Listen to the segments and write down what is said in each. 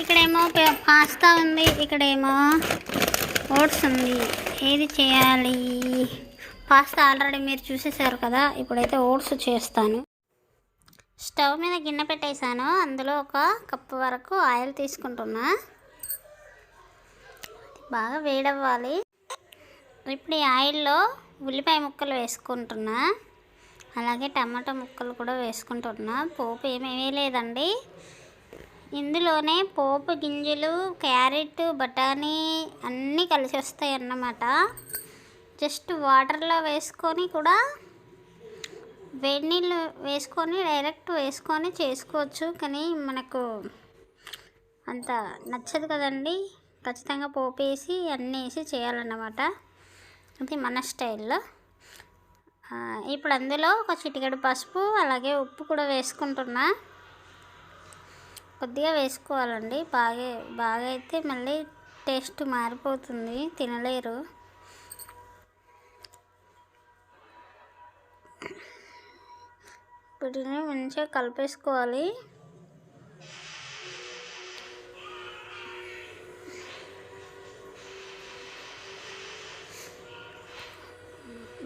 ఇక్కడేమో పాస్తా ఉంది ఇక్కడేమో ఓట్స్ ఉంది. ఏది చేయాలి? పాస్తా ఆల్రెడీ మీరు చూసేసారు కదా ఇప్పుడైతే ఓట్స్ చేస్తాను. స్టవ్ మీద గిన్నె పెట్టేశాను అందులో ఒక కప్పు వరకు ఆయిల్ తీసుకుంటున్నా. బాగా వేడవ్వాలి. ఇప్పుడు ఈ ఆయిల్లో ఉల్లిపాయ ముక్కలు వేసుకుంటున్నా. అలాగే టమాటా ముక్కలు కూడా వేసుకుంటున్నా. పోపు ఏమీ లేదండి ఇందులోనే పోపు గింజలు క్యారెట్ బఠానీ అన్నీ కలిసి వస్తాయి అన్నమాట జస్ట్ వాటర్లో వేసుకొని కూడా వేడి నీళ్ళు వేసుకొని డైరెక్ట్ వేసుకొని చేసుకోవచ్చు. కానీ మనకు అంత నచ్చదు కదండి. ఖచ్చితంగా పోపు వేసి అన్నీ వేసి చేయాలన్నమాట. అది మన స్టైల్లో. ఇప్పుడు అందులో ఒక చిటికెడు పసుపు అలాగే ఉప్పు కూడా వేసుకుంటున్నా. కొద్దిగా వేసుకోవాలండి. బాగా బాగా అయితే మళ్ళీ టేస్ట్ మారిపోతుంది. తినలేరు. వీటిని మంచిగా కలిపేసుకోవాలి.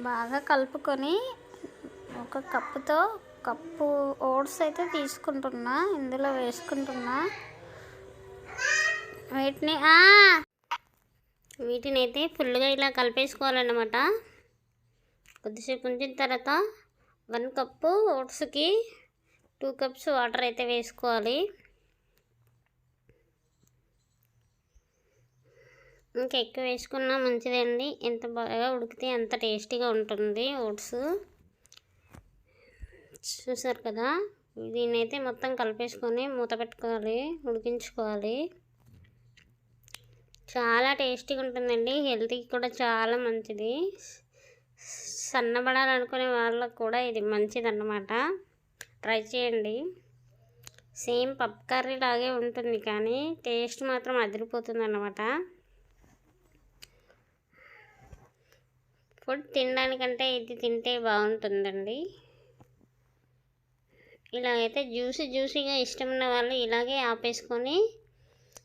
బాగా కలుపుకొని ఒక కప్పుతో కప్పు ఓట్స్ అయితే తీసుకుంటున్నా ఇందులో వేసుకుంటున్నా. వీటిని వీటిని అయితే ఫుల్గా ఇలా కలిపేసుకోవాలన్నమాట. కొద్దిసేపు ఉంచిన తర్వాత వన్ కప్పు ఓట్స్కి టూ కప్స్ వాటర్ అయితే వేసుకోవాలి. ఇంకా ఎక్కువ వేసుకున్నా మంచిదండి ఎంత బాగా ఉడికితే అంత టేస్టీగా ఉంటుంది ఓట్స్. చూసారు కదా? దీన్నైతే అయితే మొత్తం కలిపేసుకొని మూత పెట్టుకోవాలి ఉడికించుకోవాలి. చాలా టేస్టీగా ఉంటుందండి. హెల్త్కి కూడా చాలా మంచిది. సన్నబడాలనుకునే వాళ్ళకు కూడా ఇది మంచిది అన్నమాట ట్రై చేయండి. సేమ్ పప్పు కర్రీ లాగే ఉంటుంది కానీ టేస్ట్ మాత్రం అదిరిపోతుంది అన్నమాట ఫుడ్ తినడానికంటే ఇది తింటే బాగుంటుందండి. ఇలా అయితే జ్యూసీ జ్యూసీగా ఇష్టం ఉన్న వాళ్ళు ఇలాగే ఆపేసుకొని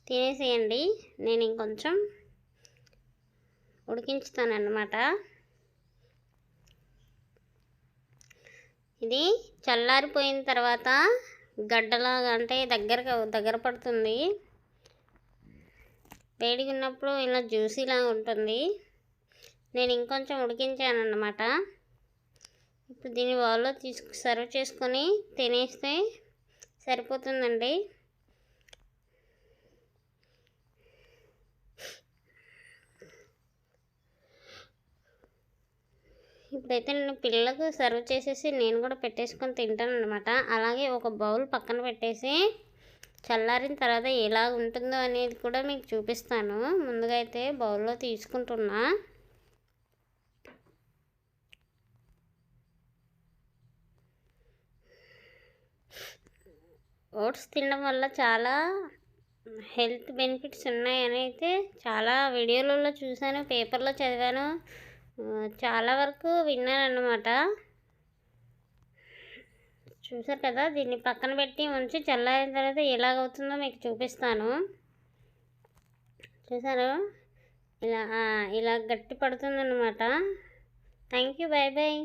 తినేసేయండి. నేను ఇంకొంచెం ఉడికించుతాను అన్నమాట ఇది చల్లారిపోయిన తర్వాత గడ్డలాగా అంటే దగ్గరగా దగ్గర పడుతుంది. వేడిగా ఉన్నప్పుడు ఇలా జ్యూసీలాగా ఉంటుంది. నేను ఇంకొంచెం ఉడికించాను అన్నమాట ఇప్పుడు దీన్ని బౌల్లో తీసుకు సర్వ్ చేసుకొని తినేస్తే సరిపోతుందండి. ఇప్పుడైతే నేను పిల్లలకు సర్వ్ చేసేసి నేను కూడా పెట్టేసుకొని తింటాను అనమాట అలాగే ఒక బౌల్ పక్కన పెట్టేసి చల్లారిన తర్వాత ఎలా ఉంటుందో అనేది కూడా మీకు చూపిస్తాను. ముందుగా అయితే బౌల్లో తీసుకుంటున్నా. ఓట్స్ తినడం వల్ల చాలా హెల్త్ బెనిఫిట్స్ ఉన్నాయని అయితే చాలా వీడియోలలో చూశాను పేపర్లో చదివాను. చాలా వరకు విన్నాను అన్నమాట చూసారు కదా దీన్ని పక్కన పెట్టి ఉంచి చల్లారిన తర్వాత ఎలాగవుతుందో మీకు చూపిస్తాను. చూసారు ఇలా ఇలా గట్టి పడుతుందన్నమాట. Thank you bye bye